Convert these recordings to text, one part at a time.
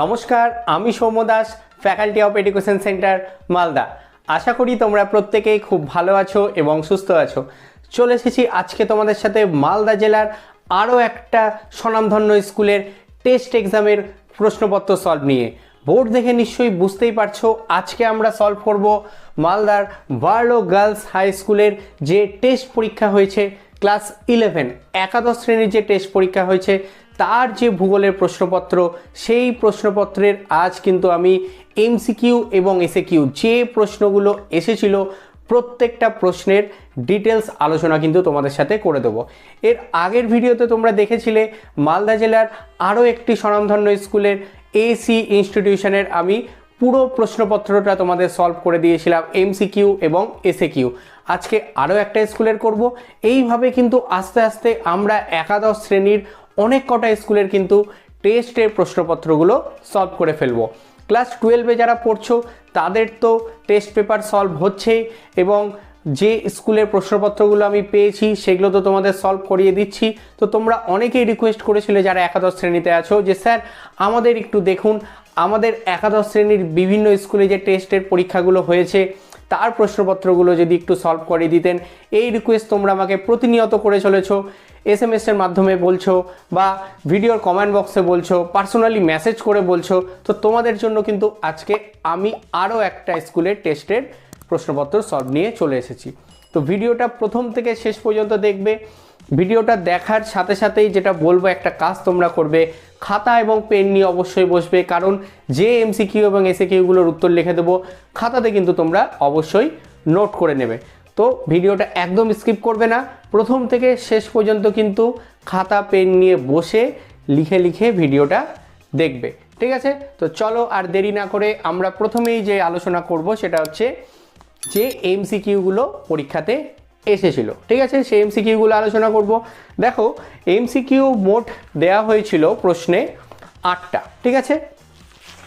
নমস্কার, আমি Soumya Das faculty of education centre Malda. আশা করি তোমরা প্রত্যেকেই খুব ভালো আছো এবং সুস্থ আছো। চলে এসেছি আজকে তোমাদের সাথে মালদা জেলার আরও একটা স্বনামধন্য স্কুলের টেস্ট এক্সামের প্রশ্নপত্র সলভ নিয়ে। বোর্ড দেখে নিশ্চয়ই বুঝতেই পারছ, আজকে আমরা সলভ করব মালদার বার্লো গার্লস হাই স্কুলের যে টেস্ট পরীক্ষা হয়েছে ক্লাস ইলেভেন একাদশ শ্রেণির যে টেস্ট পরীক্ষা হয়েছে তার যে ভূগোলের প্রশ্নপত্র, সেই প্রশ্নপত্রের আজ কিন্তু আমি এমসিকিউ এবং এসএকিউ যে প্রশ্নগুলো এসেছিল, প্রত্যেকটা প্রশ্নের ডিটেলস আলোচনা কিন্তু তোমাদের সাথে করে দেবো। এর আগের ভিডিওতে তোমরা দেখেছিলে, মালদা জেলার আরও একটি স্বনামধন্য স্কুলের এসি ইনস্টিটিউশনের আমি পুরো প্রশ্নপত্রটা তোমাদের সলভ করে দিয়েছিলাম এমসিকিউ এবং এসএকিউ আজকে আরও একটা স্কুলের করব। এইভাবে কিন্তু আস্তে আস্তে আমরা একাদশ শ্রেণির অনেক কটা স্কুলের কিন্তু টেস্টের প্রশ্নপত্রগুলো সলভ করে ফেলব। ক্লাস টুয়েলভে যারা পড়ছো, তাদের তো টেস্ট পেপার সলভ হচ্ছে এবং যে স্কুলের প্রশ্নপত্রগুলো আমি পেয়েছি, সেগুলো তো তোমাদের সলভ করিয়ে দিচ্ছি। তো তোমরা অনেকেই রিকোয়েস্ট করেছিলে যারা একাদশ শ্রেণীতে আছো যে, স্যার, আমাদের একটু দেখুন, আমাদের একাদশ শ্রেণির বিভিন্ন স্কুলে যে টেস্টের পরীক্ষাগুলো হয়েছে, তার প্রশ্নপত্রগুলো যদি একটু সলভ করে দিতেন। এই রিকোয়েস্ট তোমরা আমাকে প্রতিনিয়ত করে চলেছো। এস এম মাধ্যমে বলছো বা ভিডিওর কমেন্ট বক্সে বলছো পার্সোনালি মেসেজ করে বলছো, তো তোমাদের জন্য কিন্তু আজকে আমি আরও একটা স্কুলের টেস্টের প্রশ্নপত্র সলভ নিয়ে চলে এসেছি। তো ভিডিওটা প্রথম থেকে শেষ পর্যন্ত দেখবে। ভিডিওটা দেখার সাথে সাথেই যেটা বলব, একটা কাজ তোমরা করবে। খাতা এবং পেন নিয়ে অবশ্যই বসবে, কারণ যে এমসিকিউ এবং এসএকিউগুলোর উত্তর লিখে দেবো, খাতাতে কিন্তু তোমরা অবশ্যই নোট করে নেবে। তো ভিডিওটা একদম স্কিপ করবে না। প্রথম থেকে শেষ পর্যন্ত কিন্তু খাতা, পেন নিয়ে বসে লিখে লিখে ভিডিওটা দেখবে। ঠিক আছে? তো চলো আর দেরি না করে আমরা প্রথমেই যে আলোচনা করব সেটা হচ্ছে যে এমসিকিউগুলো পরীক্ষাতে এসেছিল। ঠিক আছে? সেই এমসিকিউগুলো আলোচনা করব। দেখো, এমসিকিউ মোট দেয়া হয়েছিল প্রশ্নে আটটা। ঠিক আছে?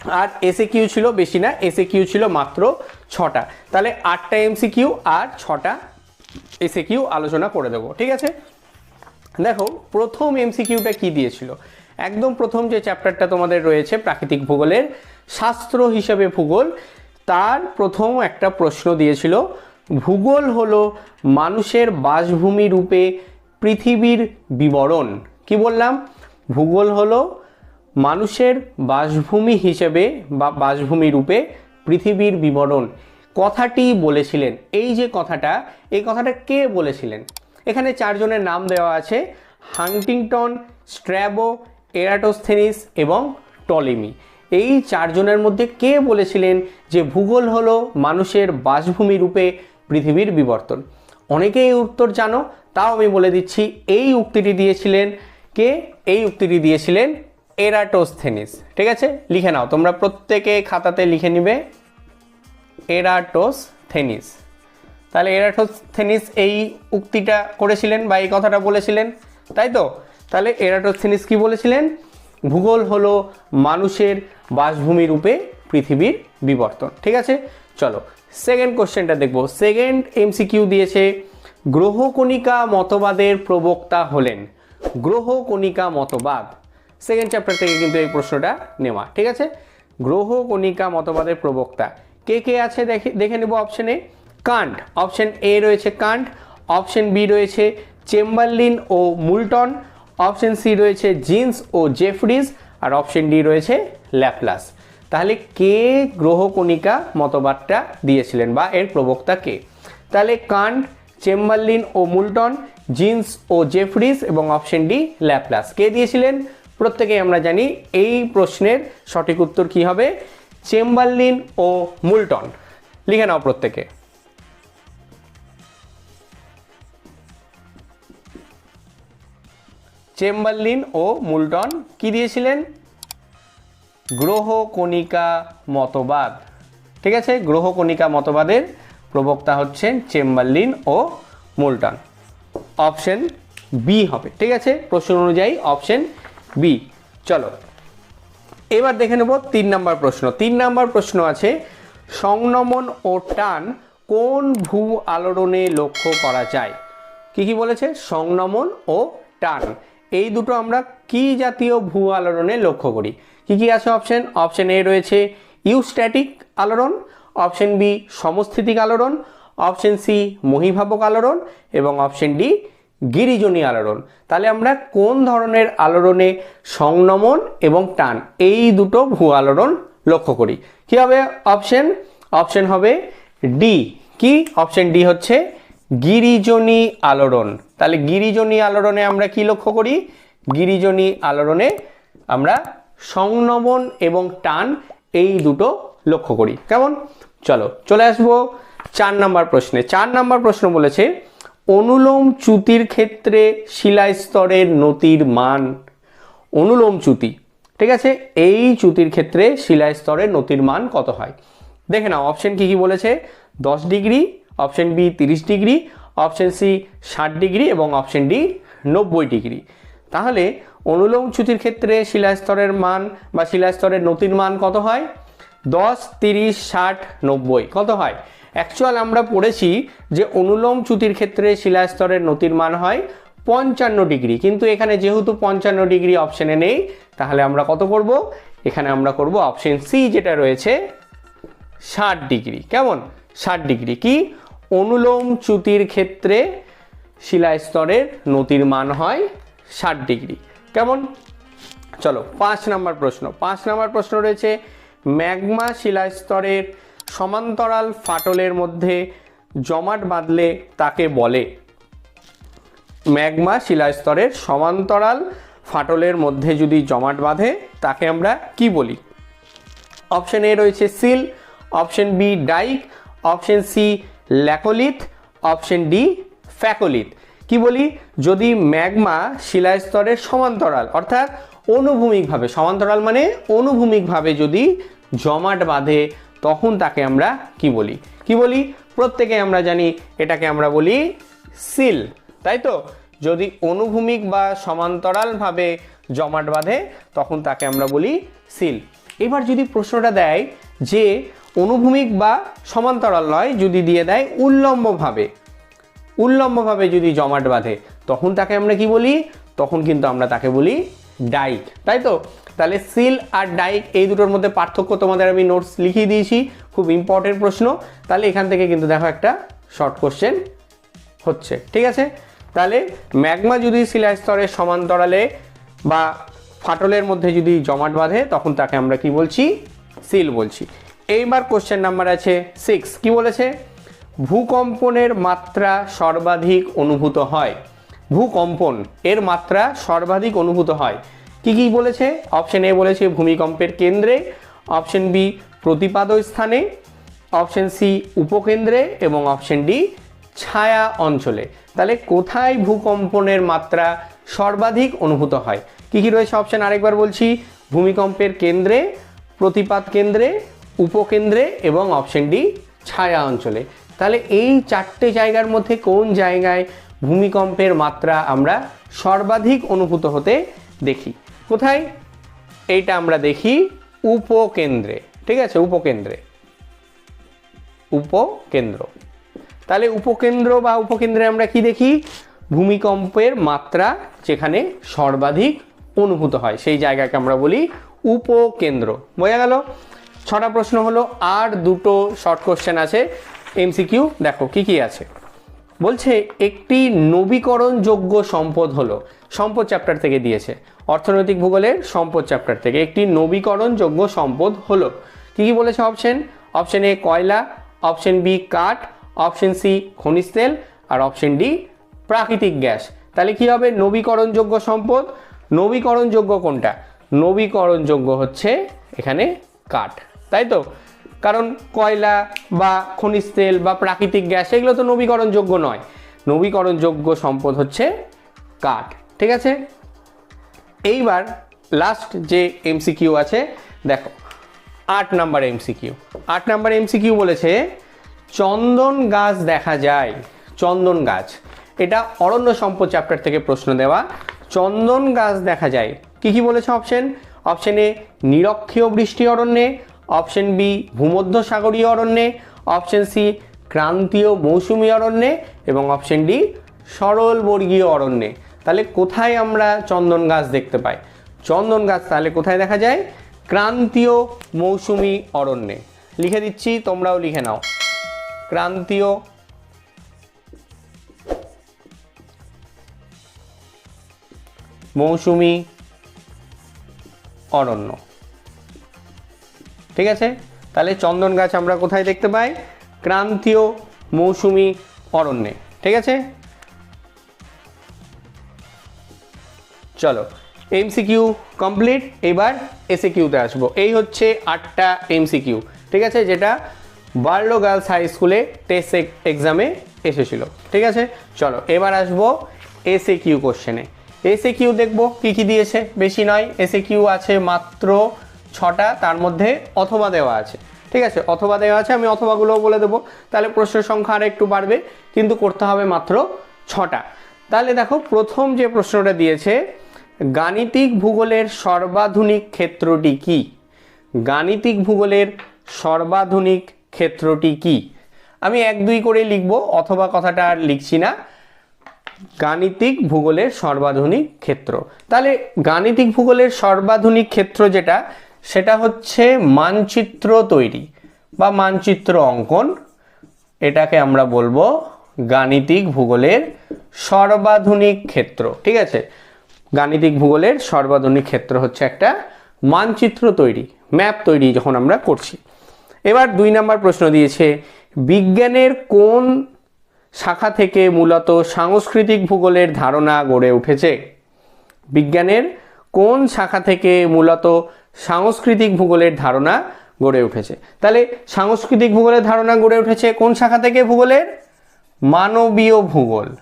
আর এসে কিউ ছিল বেশি না এসে কিউ ছিল মাত্র ছটা। তাহলে আটটা এমসি কিউ আর ছটা এসে কিউ আলোচনা করে দেবো, ঠিক আছে? দেখো, প্রথম এমসিকিউটা কি দিয়েছিল? একদম প্রথম যে চ্যাপ্টারটা তোমাদের রয়েছে প্রাকৃতিক ভূগোলের, শাস্ত্র হিসাবে ভূগোল, তার প্রথম একটা প্রশ্ন দিয়েছিল, ভূগোল হলো মানুষের বাসভূমি রূপে পৃথিবীর বিবরণ। কি বললাম? ভূগোল হলো মানুষের বাসভূমি হিসেবে বা বাসভূমি রূপে পৃথিবীর বিবরণ কথাটি বলেছিলেন। এই যে কথাটা, এই কথাটা কে বলেছিলেন? এখানে চারজনের নাম দেওয়া আছে হান্টিংটন স্ট্র্যাবো, এরাটোস্থেনিস এবং টলিমি। এই চারজনের মধ্যে কে বলেছিলেন যে ভূগোল হলো মানুষের বাসভূমি রূপে পৃথিবীর বিবর্তন? অনেকেই এই উত্তর জানো, তাও আমি বলে দিচ্ছি, এই উক্তিটি দিয়েছিলেন কে? এই উক্তিটি দিয়েছিলেন এরাটোস্থেনিস ঠিক আছে? লিখে নাও, তোমরা প্রত্যেকে খাতাতে লিখে নিবে এরাটোস্থেনিস তাহলে এরাটোস্থেনিস এই উক্তিটা করেছিলেন বা এই কথাটা বলেছিলেন, তাই তো? তাহলে এরাটোস্থেনিস কি বলেছিলেন? ভূগোল হলো মানুষের বাসভূমি রূপে পৃথিবীর বিবর্তন, ঠিক আছে? চলো সেকেন্ড কোশ্চেনটা দেখব। সেকেন্ড এমসিকিউ দিয়েছে, গ্রহকণিকা মতবাদের প্রবক্তা হলেন। গ্রহকণিকা মতবাদ সেকেন্ড চ্যাপ্টার থেকে কিন্তু এই প্রশ্নটা নেওয়া, ঠিক আছে? গ্রহ, কণিকা, মতবাদের প্রবক্তা। কে কে আছে দেখে দেখে নেব অপশানে কান্ট অপশন এ রয়েছে কান্ট অপশন বি রয়েছে চেম্বারলিন ও মুলটন অপশন সি রয়েছে জিন্স ও জেফরিজ, আর অপশন ডি রয়েছে ল্যাপলাস। তাহলে কে গ্রহ, কণিকা, মতবাদটা দিয়েছিলেন বা এর প্রবক্তা কে? তাহলে কান্ট, চেম্বারলিন ও মুলটন, জিন্স ও জেফরিস এবং অপশন ডি ল্যাপলাস। কে দিয়েছিলেন? প্রত্যেকেই আমরা জানি এই প্রশ্নের সঠিক উত্তর কি হবে? চেম্বারলিন ও মুলটন। লিখে নাও প্রত্যেকে। চেম্বারলিন ও মুলটন কি দিয়েছিলেন? গ্রহ কণিকা মতবাদ। ঠিক আছে? গ্রহ কণিকা মতবাদের প্রবক্তা হচ্ছেন চেম্বারলিন ও মুলটন। অপশন বি হবে। ঠিক আছে? প্রশ্ন অনুযায়ী অপশন বি চলো। এবার দেখে নেব তিন নম্বর প্রশ্ন। তিন নম্বর প্রশ্ন আছে, সংনমন ও টান কোন ভূ আলোড়নে লক্ষ্য করা যায়? কি কি বলেছে? সংনমন ও টান। এই দুটো আমরা কি জাতীয় ভূ আলোড়নে লক্ষ্য করি? কি কি আছে অপশন অপশন এ রয়েছে ইউস্ট্যাটিক আলোড়ন অপশন বি সমস্থিতিক আলোড়ন অপশন সি মহিভাবক আলোড়ন এবং অপশন ডি গিরিজনী আলোড়ন। তাহলে আমরা কোন ধরনের আলোড়নে সংনমন এবং টান, এই দুটো ভূ আলোড়ন লক্ষ্য করি। কি হবে অপশন? অপশন হবে ডি কি? অপশন ডি হচ্ছে গিরিজনী আলোড়ন। তাহলে গিরিজনী আলোড়নে আমরা কি লক্ষ্য করি? গিরিজনী আলোড়নে আমরা সংনমন এবং টান, এই দুটো লক্ষ্য করি। কেমন? চলো, চলে আসব চার নাম্বার প্রশ্নে। চার নাম্বার প্রশ্ন বলেছে অনুলোম চ্যুতির ক্ষেত্রে শিলাস্তরের নতির মান। অনুলোম চ্যুতি, ঠিক আছে? এই চ্যুতির ক্ষেত্রে শিলাস্তরের নতির মান কত হয়? দেখে নাও অপশন কি কি বলেছে? দশ ডিগ্রি অপশন বি তিরিশ ডিগ্রি অপশন সি ষাট ডিগ্রি এবং অপশন ডি নব্বই ডিগ্রি। তাহলে অনুলোম চ্যুতির ক্ষেত্রে শিলাস্তরের মান বা শিলাস্তরের নতির মান কত হয়? দশ, তিরিশ, ষাট, নব্বই কত হয়? অ্যাকচুয়াল আমরা পড়েছি যে অনুলোম চ্যুতির ক্ষেত্রে শিলাস্তরের নতির মান হয় পঞ্চান্ন ডিগ্রি। কিন্তু এখানে যেহেতু পঞ্চান্ন ডিগ্রি অপশানে নেই, তাহলে আমরা কত করব? এখানে আমরা করব অপশন সি যেটা রয়েছে ষাট ডিগ্রি। কেমন? ষাট ডিগ্রি। কি? অনুলোম চ্যুতির ক্ষেত্রে শিলাস্তরের নতির মান হয় ষাট ডিগ্রি। কেমন? চলো, পাঁচ নাম্বার প্রশ্ন। পাঁচ নাম্বার প্রশ্ন রয়েছে, ম্যাগমা শিলাস্তরের সমান্তরাল ফাটলের মধ্যে জমাট বাঁধলে তাকে বলে। ম্যাগমা শিলাস্তরের সমান্তরাল ফাটলের মধ্যে যদি জমাট বাঁধে, তাকে আমরা কি বলি? অপশন এ রয়েছে sill, option B dike, option C laccolith, option D phacolith. কি বলি? যদি ম্যাগমা শিলাস্তরের সমান্তরাল, অর্থাৎ অনুভূমিকভাবে, সমান্তরাল মানে অনুভূমিকভাবে যদি জমাট বাঁধে তখন তাকে আমরা কি বলি? কি বলি? প্রত্যেকে আমরা জানি এটাকে আমরা বলি সিল, তাই তো? যদি অনুভূমিক বা সমান্তরালভাবে জমাট বাঁধে, তখন তাকে আমরা বলি সিল। এবার যদি প্রশ্নটা দেয় যে অনুভূমিক বা সমান্তরাল নয়, যদি দিয়ে দেয় উল্লম্বভাবে উল্লম্বভাবে যদি জমাট বাঁধে, তখন তাকে আমরা কি বলি? তখন কিন্তু আমরা তাকে বলি ডাইক তাই তো? তাহলে সিল আর ডাইক এই দুটোর মধ্যে পার্থক্য তোমাদের আমি নোটস লিখিয়ে দিয়েছি। খুব ইম্পর্টেন্ট প্রশ্ন। তাহলে এখান থেকে কিন্তু দেখো একটা শর্ট কোশ্চেন হচ্ছে। ঠিক আছে? তাহলে ম্যাগমা যদি শিলা স্তরের সমান্তরালে বা ফাটলের মধ্যে যদি জমাট বাঁধে, তখন তাকে আমরা কি বলছি? সিল বলছি। এইবার কোশ্চেন নাম্বার আছে সিক্স কি বলেছে? ভূকম্পনের মাত্রা সর্বাধিক অনুভূত হয়। ভূকম্পন, এর মাত্রা সর্বাধিক অনুভূত হয়। কি কি বলেছে? অপশন এ বলেছে ভূমিকম্পের কেন্দ্রে অপশন বি প্রতিপাদ স্থানে অপশন সি উপকেন্দ্রে এবং অপশন ডি ছায়া অঞ্চলে। তাহলে কোথায় ভূকম্পনের মাত্রা সর্বাধিক অনুভূত হয়? কি কি রয়েছে অপশন আরেকবার বলছি, ভূমিকম্পের কেন্দ্রে প্রতিপাত কেন্দ্রে, উপকেন্দ্রে এবং অপশন ডি ছায়া অঞ্চলে। তাহলে এই চারটে জায়গার মধ্যে কোন জায়গায় ভূমিকম্পের মাত্রা আমরা সর্বাধিক অনুভূত হতে দেখি? কোথায়? এইটা আমরা দেখি উপকেন্দ্রে, ঠিক আছে? উপকেন্দ্রে। উপকেন্দ্র। তাহলে উপকেন্দ্র বা উপকেন্দ্রে আমরা কি দেখি? ভূমিকম্পের মাত্রা যেখানে সর্বাধিক অনুভূত হয়, সেই জায়গাকে আমরা বলি উপকেন্দ্র। বোঝা গেল? ছটা প্রশ্ন হলো, আর দুটো শর্ট কোশ্চেন আছে। এমসিকিউ দেখো কি কি আছে। বলছে, একটি নবীকরণযোগ্য সম্পদ হলো, সম্পদ চ্যাপ্টার থেকে দিয়েছে। অর্থনৈতিক ভূগোলের সম্পদ চ্যাপ্টার থেকে একটি নবীকরণযোগ্য সম্পদ হলো। কি কি বলেছে অপশন অপশন এ কয়লা অপশন বি কাঠ অপশন সি খনিজ তেল, আর অপশন ডি প্রাকৃতিক গ্যাস। তাহলে কি হবে? নবীকরণযোগ্য সম্পদ। নবীকরণযোগ্য কোনটা? নবীকরণযোগ্য হচ্ছে এখানে কাঠ। তাই তো? কারণ কয়লা বা খনিজ তেল বা প্রাকৃতিক গ্যাস, এগুলো তো নবীকরণযোগ্য নয়। নবীকরণযোগ্য সম্পদ হচ্ছে কাঠ। ঠিক আছে? এইবার লাস্ট যে এমসিকিউ আছে, দেখো, আট নাম্বার এমসিকিউ আট নাম্বার এমসিকিউ বলেছে, চন্দন গাছ দেখা যায়, চন্দন গাছ। এটা অরণ্য সম্পদ চ্যাপ্টার থেকে প্রশ্ন দেওয়া। চন্দন গাছ দেখা যায়, কি কি বলেছে অপশন অপশন এ নিরক্ষীয় বৃষ্টি অরণ্যে। অপশন বি ভূমধ্য সাগরীয় অরণ্যে। অপশন সি ক্রান্তীয় মৌসুমী অরণ্যে। এবং অপশন ডি সরল বর্গীয় অরণ্যে। তাহলে কোথায় আমরা চন্দন গাছ দেখতে পাই? চন্দন গাছ তাহলে কোথায় দেখা যায়? ক্রান্তীয় মৌসুমি অরণ্যে। লিখে দিচ্ছি, তোমরাও লিখে নাও। ক্রান্তীয় মৌসুমি অরণ্য। ঠিক আছে? তাহলে চন্দন গাছ আমরা কোথায় দেখতে পাই? ক্রান্তীয় মৌসুমি অরণ্যে। ঠিক আছে? চলো এমসিকিউ কমপ্লিট এবার এসে কিউতে আসব। এই হচ্ছে আটটা এমসিকিউ ঠিক আছে? যেটা বার্লো গার্লস হাই স্কুলে টেস্ট এক্সামে এসেছিল, ঠিক আছে? চলো, এবার আসব এসে কিউ কোশ্চেনে এসে কিউ দেখব কী কী দিয়েছে, বেশি নয় এসে কিউ আছে মাত্র ছটা, তার মধ্যে অথবা দেওয়া আছে, ঠিক আছে? অথবা দেওয়া আছে, আমি অথবাগুলোও বলে দেবো, তাহলে প্রশ্নের সংখ্যা আর একটু বাড়বে, কিন্তু করতে হবে মাত্র ছটা। তাহলে দেখো, প্রথম যে প্রশ্নটা দিয়েছে গাণিতিক ভূগোলের সর্বাধুনিক ক্ষেত্রটি কি? গাণিতিক ভূগোলের সর্বাধুনিক ক্ষেত্রটি কি? আমি এক দুই করে লিখব, অথবা কথাটা আর লিখছি না। গাণিতিক ভূগোলের সর্বাধুনিক ক্ষেত্র। তাহলে গাণিতিক ভূগোলের সর্বাধুনিক ক্ষেত্র যেটা, সেটা হচ্ছে মানচিত্র তৈরি বা মানচিত্র অঙ্কন। এটাকে আমরা বলব গাণিতিক ভূগোলের সর্বাধুনিক ক্ষেত্র। ঠিক আছে? গাণিতিক ভূগোলের সর্বাধুনিক ক্ষেত্র হচ্ছে একটা মানচিত্র তৈরি, ম্যাপ তৈরি যখন আমরা করছি। এবার দুই নম্বর প্রশ্ন দিয়েছে, বিজ্ঞানের কোন শাখা থেকে মূলত সাংস্কৃতিক ভূগোলের ধারণা গড়ে উঠেছে? বিজ্ঞানের কোন শাখা থেকে মূলত সাংস্কৃতিক ভূগোলের ধারণা গড়ে উঠেছে? তাহলে সাংস্কৃতিক ভূগোলের ধারণা গড়ে উঠেছে কোন শাখা থেকে ভূগোলের? মানবীয় ভূগোল।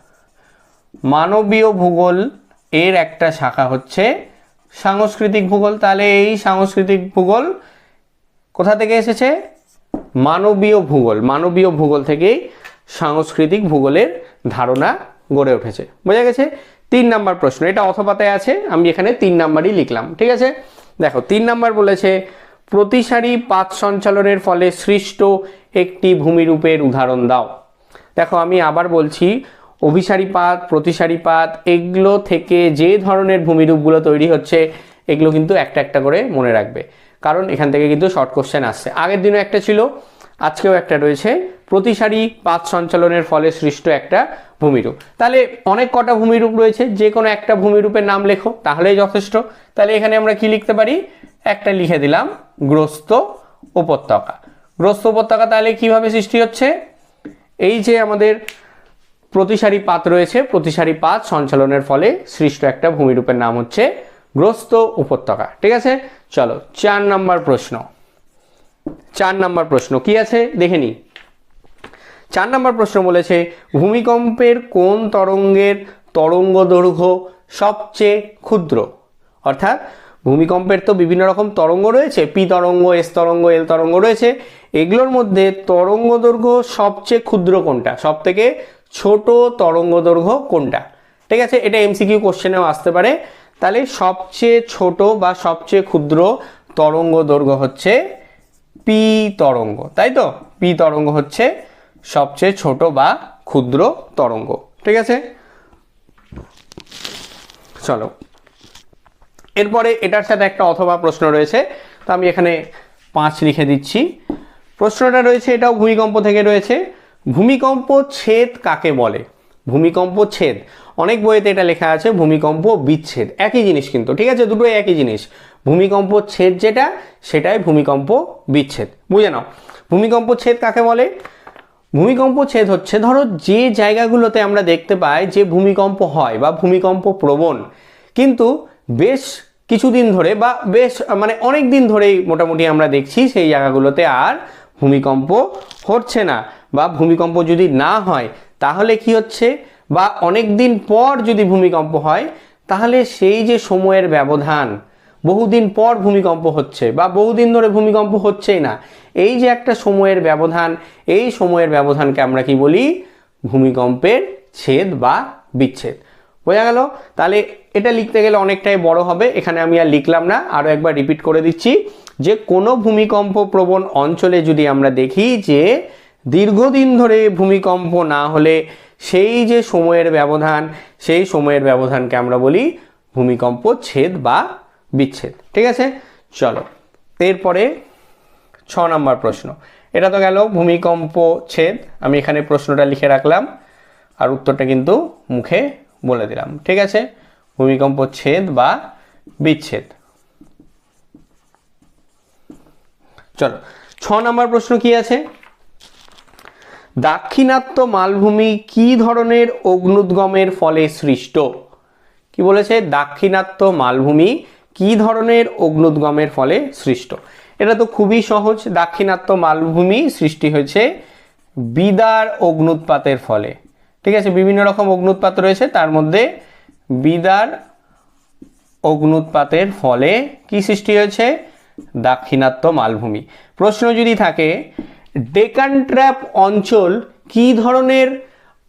মানবীয় ভূগোল এর একটা শাখা হচ্ছে সাংস্কৃতিক ভূগোল। তাহলে এই সাংস্কৃতিক ভূগোল কোথা থেকে এসেছে? মানবীয় ভূগোল। মানবীয় ভূগোল থেকেই সাংস্কৃতিক ভূগোলের ধারণা গড়ে উঠেছে। বোঝা গেছে? তিন নাম্বার প্রশ্ন। এটা অথবাতে আছে, আমি এখানে তিন নাম্বারই লিখলাম, ঠিক আছে? দেখো, তিন নাম্বার বলেছে, প্রতিসারী পাত সঞ্চালনের ফলে সৃষ্ট একটি ভূমিরূপের উদাহরণ দাও। দেখো, আমি আবার বলছি অভিসারী পাত প্রতিসারী পাত এগুলো থেকে যে ধরনের ভূমিরূপগুলো তৈরি হচ্ছে, এগুলো কিন্তু একটা একটা করে মনে রাখবে। কারণ এখান থেকে কিন্তু শর্ট কোশ্চেন আসছে। আগের দিনও একটা ছিল, আজকেও একটা রয়েছে। প্রতিসারী পাত সঞ্চালনের ফলে সৃষ্ট একটা ভূমিরূপ। তাহলে অনেক কটা ভূমিরূপ রয়েছে, যে কোনো একটা ভূমিরূপের নাম লেখো, তাহলেই যথেষ্ট। তাহলে এখানে আমরা কি লিখতে পারি? একটা লিখে দিলাম, গ্রস্ত উপত্যকা। গ্রস্ত উপত্যকা তাহলে কীভাবে সৃষ্টি হচ্ছে? এই যে আমাদের প্রতিসারী পাত রয়েছে। প্রতিসারী পাত সঞ্চালনের ফলে সৃষ্ট একটা ভূমিরূপের নাম হচ্ছে গ্রস্ত উপত্যকা। ঠিক আছে? চলো, চার নাম্বার প্রশ্ন। চার নাম্বার প্রশ্ন কি আছে? দেখে নিই। চার নম্বর প্রশ্ন বলেছে, ভূমিকম্পের কোন তরঙ্গের তরঙ্গ দৈর্ঘ্য সবচেয়ে ক্ষুদ্র? অর্থাৎ, ভূমিকম্পের তো বিভিন্ন রকম তরঙ্গ রয়েছে, পি তরঙ্গ, এস তরঙ্গ, এল তরঙ্গ রয়েছে। এগুলোর মধ্যে তরঙ্গ দৈর্ঘ্য সবচেয়ে ক্ষুদ্র কোনটা? সব থেকে ছোট তরঙ্গ দৈর্ঘ্য কোনটা? ঠিক আছে, এটা এমসিকিউ কোশ্চেনেও আসতে পারে। তাহলে সবচেয়ে ছোট বা সবচেয়ে ক্ষুদ্র তরঙ্গ দৈর্ঘ্য হচ্ছে পি তরঙ্গ, তাই তো? পি তরঙ্গ হচ্ছে সবচেয়ে ছোট বা ক্ষুদ্র তরঙ্গ, ঠিক আছে? চলো। এরপরে এটার সাথে একটা অথবা প্রশ্ন রয়েছে, তো আমি এখানে পাঁচ লিখে দিচ্ছি। প্রশ্নটা রয়েছে, এটাও ভূমিকম্প থেকে রয়েছে। ভূমিকম্প ছেদ কাকে বলে? ভূমিকম্প ছেদ। অনেক বইয়েতে এটা লেখা আছে, ভূমিকম্প বিচ্ছেদ। একই জিনিস কিন্তু, ঠিক আছে? দুটোই একই জিনিস। ভূমিকম্প ছেদ যেটা, সেটাই ভূমিকম্প বিচ্ছেদ। বুঝে নাও। ভূমিকম্প ছেদ কাকে বলে? ভূমিকম্প ছেদ হচ্ছে, ধরো যে জায়গাগুলোতে আমরা দেখতে পাই যে ভূমিকম্প হয় বা ভূমিকম্প প্রবণ, কিন্তু বেশ কিছুদিন ধরে বা বেশ মানে অনেক দিন ধরেই মোটামুটি আমরা দেখছি সেই জায়গাগুলোতে আর ভূমিকম্প হচ্ছে না। বা ভূমিকম্প যদি না হয়, তাহলে কি হচ্ছে? বা অনেক দিন পর যদি ভূমিকম্প হয়, তাহলে সেই যে সময়ের ব্যবধান, বহুদিন পর ভূমিকম্প হচ্ছে বা বহুদিন ধরে ভূমিকম্প হচ্ছেই না, এই যে একটা সময়ের ব্যবধান, এই সময়ের ব্যবধানকে আমরা কি বলি? ভূমিকম্পের ছেদ বা বিচ্ছেদ। বোঝা গেল? তাহলে এটা লিখতে গেলে অনেকটাই বড় হবে, এখানে আমি আর লিখলাম না আরও একবার রিপিট করে দিচ্ছি। যে কোনো ভূমিকম্প প্রবণ অঞ্চলে যদি আমরা দেখি যে দীর্ঘদিন ধরে ভূমিকম্প না হলে সেই যে সময়ের ব্যবধান, সেই সময়ের ব্যবধানকে আমরা বলি ভূমিকম্প ছেদ বা বিচ্ছেদ। ঠিক আছে? চলো। এরপরে ছ নম্বর প্রশ্ন। এটা তো গেল ভূমিকম্প ছেদ। আমি এখানে প্রশ্নটা লিখে রাখলাম আর উত্তরটা কিন্তু মুখে বলে দিলাম। ঠিক আছে? ভূমিকম্প ছেদ বা বিচ্ছেদ। চলো। ছ নম্বর প্রশ্ন কি আছে? দাক্ষিণাত্য মালভূমি কি ধরনের অগ্নুদ্গমের ফলে সৃষ্ট? কি বলেছে? দাক্ষিণাত্য মালভূমি কি ধরনের অগ্নুদ্গমের ফলে সৃষ্ট? এটা তো খুবই সহজ। দাক্ষিণাত্য মালভূমি সৃষ্টি হয়েছে বিদার অগ্নুৎপাতের ফলে। ঠিক আছে? বিভিন্ন রকম অগ্নুৎপাত রয়েছে। তার মধ্যে বিদার অগ্নুৎপাতের ফলে কি সৃষ্টি হয়েছে? দাক্ষিণাত্য মালভূমি। প্রশ্ন যদি থাকে ডেকান ট্র্যাপ অঞ্চল কি ধরনের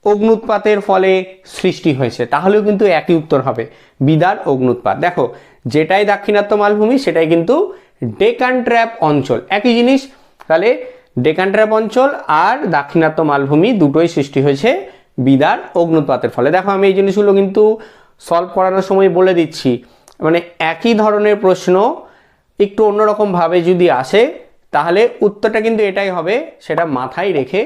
অগ্নুৎপাতের ফলে সৃষ্টি হয়েছে? তাহলেও কিন্তু একই উত্তর হবে, বিদার অগ্নুৎপাত। দেখো, যেটাই দাক্ষিণাত্য মালভূমি, সেটাই কিন্তু ডেকান ট্র্যাপ অঞ্চল। একই জিনিস, তাহলে ডেকান ট্র্যাপ অঞ্চল আর দাক্ষিণাত্য মালভূমি দুটোই সৃষ্টি হয়েছে বিদার অগ্নুৎপাতের ফলে। দেখো, আমি এই জিনিসগুলো কিন্তু সলভ করানোর সময় বলে দিচ্ছি। মানে একই ধরনের প্রশ্ন একটু অন্যরকমভাবে যদি আসে তাহলে উত্তরটা কিন্তু এটাই হবে, সেটা মাথায় রেখে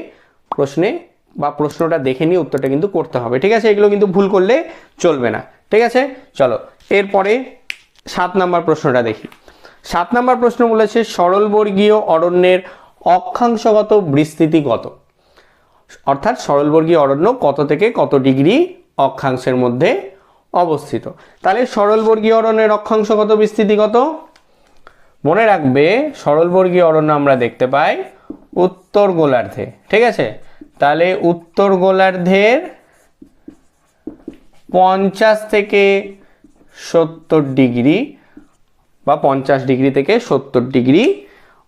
প্রশ্নে বা প্রশ্নটা দেখে নিয়ে উত্তরটা কিন্তু করতে হবে। ঠিক আছে? এগুলো কিন্তু ভুল করলে চলবে না। ঠিক আছে? চলো, এরপরে সাত নাম্বার প্রশ্নটা দেখি। সাত নাম্বার প্রশ্ন বলেছে, সরলবর্গীয় অরণ্যের অক্ষাংশগত বিস্তৃতি কত? অর্থাৎ সরলবর্গীয় অরণ্য কত থেকে কত ডিগ্রি অক্ষাংশের মধ্যে অবস্থিত? তাহলে সরলবর্গীয় অরণ্যের অক্ষাংশগত বিস্তৃতি কত? মনে রাখবে, সরলবর্গীয় অরণ্য আমরা দেখতে পাই উত্তর গোলার্ধে, ঠিক আছে? তাহলে উত্তর গোলার্ধের পঞ্চাশ থেকে সত্তর ডিগ্রি বা পঞ্চাশ ডিগ্রি থেকে সত্তর ডিগ্রি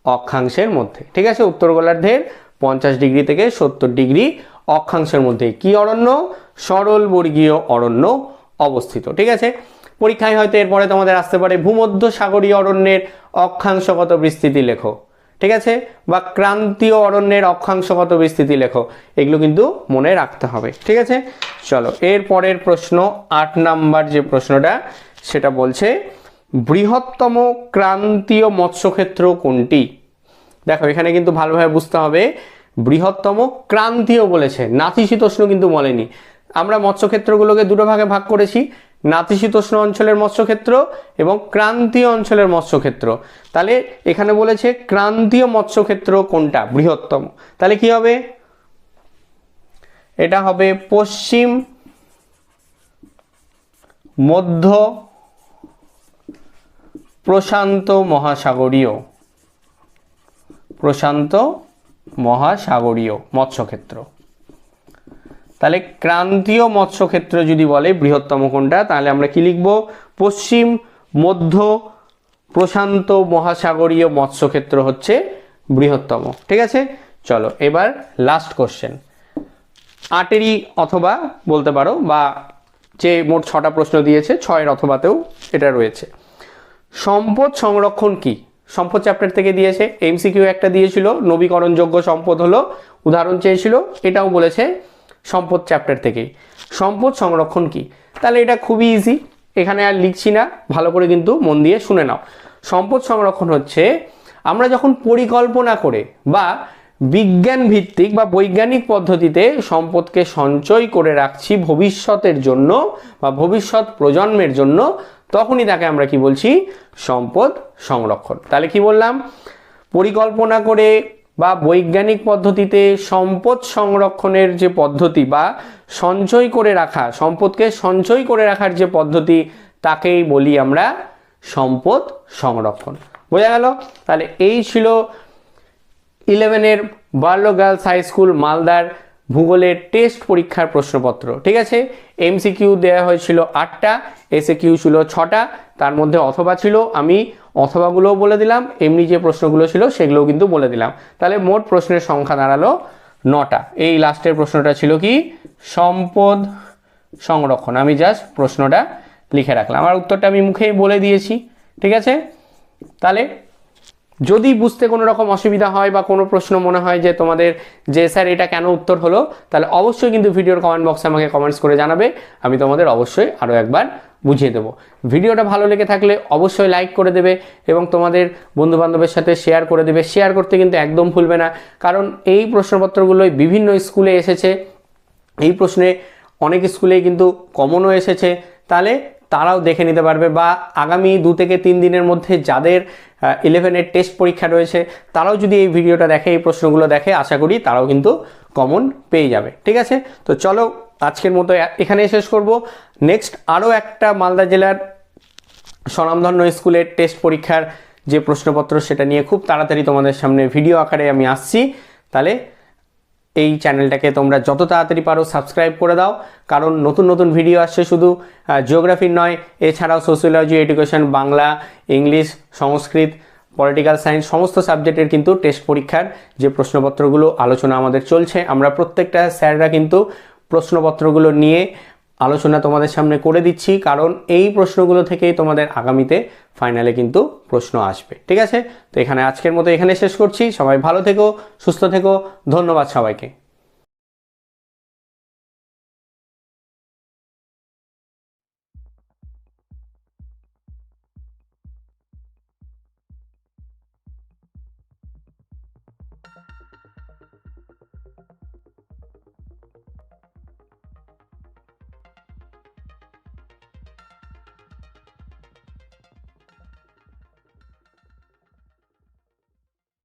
অক্ষাংশের মধ্যে, ঠিক আছে? উত্তর গোলার্ধের পঞ্চাশ ডিগ্রি থেকে সত্তর ডিগ্রি অক্ষাংশের মধ্যে কি অরণ্য? সরল বর্গীয় অরণ্য অবস্থিত, ঠিক আছে? পরীক্ষায় হয়তো এরপরে তোমাদের আসতে পারে ভূমধ্য সাগরীয় অরণ্যের অক্ষাংশগত বিস্তৃতি লেখো। ঠিক আছে? বা ক্রান্তীয় অরণ্যের অক্ষাংশগত বিস্তৃতি লেখো। এগুলো কিন্তু মনে রাখতে হবে। ঠিক আছে? চলো, এর পরের প্রশ্ন, আট নাম্বার যে প্রশ্নটা, সেটা বলছে, বৃহত্তম ক্রান্তীয় মৎস্যক্ষেত্র কোনটি? দেখো, এখানে কিন্তু ভালোভাবে বুঝতে হবে, বৃহত্তম ক্রান্তীয় বলেছে। নাতিশীতোষ্ণ কিন্তু বলেনি। আমরা মৎস্যক্ষেত্রগুলোকে দুটো ভাগে ভাগ করেছি। নাতিশীতোষ্ণ অঞ্চলের মৎস্যক্ষেত্র এবং ক্রান্তীয় অঞ্চলের মৎস্যক্ষেত্র। তাহলে এখানে বলেছে ক্রান্তীয় মৎস্যক্ষেত্র কোনটা? বৃহত্তম। তাহলে কি হবে? এটা হবে পশ্চিম, মধ্য, প্রশান্ত মহাসাগরীয়। প্রশান্ত মহাসাগরীয় মৎস্যক্ষেত্র। তাহলে ক্রান্তীয় মৎস্যক্ষেত্র যদি বলে বৃহত্তম কোনটা, তাহলে আমরা কি লিখব? পশ্চিম, মধ্য, প্রশান্ত মহাসাগরীয় মৎস্যক্ষেত্র হচ্ছে বৃহত্তম। ঠিক আছে? চলো, এবার লাস্ট কোশ্চেন আটেরই অথবা বলতে পারো, বা যে মোট ছটা প্রশ্ন দিয়েছে, ছয়ের অথবাতেও এটা রয়েছে। সম্পদ সংরক্ষণ কি? সম্পদ চ্যাপ্টার থেকে দিয়েছে এমসিকিউ একটা দিয়েছিল, নবীকরণযোগ্য সম্পদ হলো, উদাহরণ চেয়েছিল, এটাও বলেছে সম্পদ চ্যাপ্টার থেকেই। সম্পদ সংরক্ষণ কি? তাহলে এটা খুবই ইজি এখানে আর লিখছি না, ভালো করে কিন্তু মন দিয়ে শুনে নাও। সম্পদ সংরক্ষণ হচ্ছে, আমরা যখন পরিকল্পনা করে বা বিজ্ঞান ভিত্তিক বা বৈজ্ঞানিক পদ্ধতিতে সম্পদকে সঞ্চয় করে রাখছি ভবিষ্যতের জন্য বা ভবিষ্যৎ প্রজন্মের জন্য, তখনই তাকে আমরা কি বলছি? সম্পদ সংরক্ষণ। তাহলে কি বললাম? পরিকল্পনা করে বা বৈজ্ঞানিক পদ্ধতিতে সম্পদ সংরক্ষণের যে পদ্ধতি বা সঞ্চয় করে রাখা, সম্পদকে সঞ্চয় করে রাখার যে পদ্ধতি, তাকেই বলি আমরা সম্পদ সংরক্ষণ। বোঝা গেল? তাহলে এই ছিল ইলেভেনের বার্লো গার্লস হাই স্কুল মালদার ভূগোলের টেস্ট পরীক্ষার প্রশ্নপত্র, ঠিক আছে? এমসিকিউ দেওয়া হয়েছিল আটটা এসে কিউ ছিল ছটা, তার মধ্যে অথবা ছিল, আমি অথবাগুলোও বলে দিলাম, এমনি যে প্রশ্নগুলো ছিল সেগুলোও কিন্তু বলে দিলাম। তাহলে মোট প্রশ্নের সংখ্যা দাঁড়াল নটা। এই লাস্টের প্রশ্নটা ছিল কি? সম্পদ সংরক্ষণ। আমি জাস্ট প্রশ্নটা লিখে রাখলাম। আমার উত্তরটা আমি মুখেই বলে দিয়েছি, ঠিক আছে? তাহলে যদি বুঝতে কোনো রকম অসুবিধা হয় বা কোনো প্রশ্ন মনে হয় যে তোমাদের যে স্যার এটা কেন উত্তর হলো, তাহলে অবশ্যই কিন্তু ভিডিওর কমেন্ট বক্সে আমাকে কমেন্টস করে জানাবে। আমি তোমাদের অবশ্যই আরও একবার বুঝিয়ে দেবো। ভিডিওটা ভালো লেগে থাকলে অবশ্যই লাইক করে দেবে এবং তোমাদের বন্ধুবান্ধবের সাথে শেয়ার করে দেবে। শেয়ার করতে কিন্তু একদম ভুলবে না। কারণ এই প্রশ্নপত্রগুলোই বিভিন্ন স্কুলে এসেছে। এই প্রশ্নে অনেক স্কুলেই কিন্তু কমনও এসেছে। তাহলে তারাও দেখে নিতে পারবে বা আগামী দু থেকে তিন দিনের মধ্যে যাদের ইলেভেনের টেস্ট পরীক্ষা রয়েছে, তারাও যদি এই ভিডিওটা দেখে, এই প্রশ্নগুলো দেখে, আশা করি তারাও কিন্তু কমন পেয়ে যাবে। ঠিক আছে? তো চলো, আজকের মতো এখানে শেষ করব। নেক্সট আরও একটা মালদা জেলার স্বনামধন্য স্কুলের টেস্ট পরীক্ষার যে প্রশ্নপত্র, সেটা নিয়ে খুব তাড়াতাড়ি তোমাদের সামনে ভিডিও আকারে আমি আসছি। তাহলে এই চ্যানেলটাকে তোমরা যত তাড়াতাড়ি পারো সাবস্ক্রাইব করে দাও। কারণ নতুন নতুন ভিডিও আসছে শুধু জিওগ্রাফির নয়, এছাড়াও sociology education Bangla English Sanskrit political science সমস্ত সাবজেক্টের কিন্তু টেস্ট পরীক্ষার যে প্রশ্নপত্রগুলো, আলোচনা আমাদের চলছে। আমরা প্রত্যেকটা স্যাররা কিন্তু প্রশ্নপত্রগুলো নিয়ে আলোচনা তোমাদের সামনে করে দিচ্ছি, কারণ এই প্রশ্নগুলো থেকেই তোমাদের আগামীতে ফাইনালে কিন্তু প্রশ্ন আসবে। ঠিক আছে? তো এখানে আজকের মতো এখানে শেষ করছি। সবাই ভালো থেকো, সুস্থ থেকো। ধন্যবাদ সবাইকে।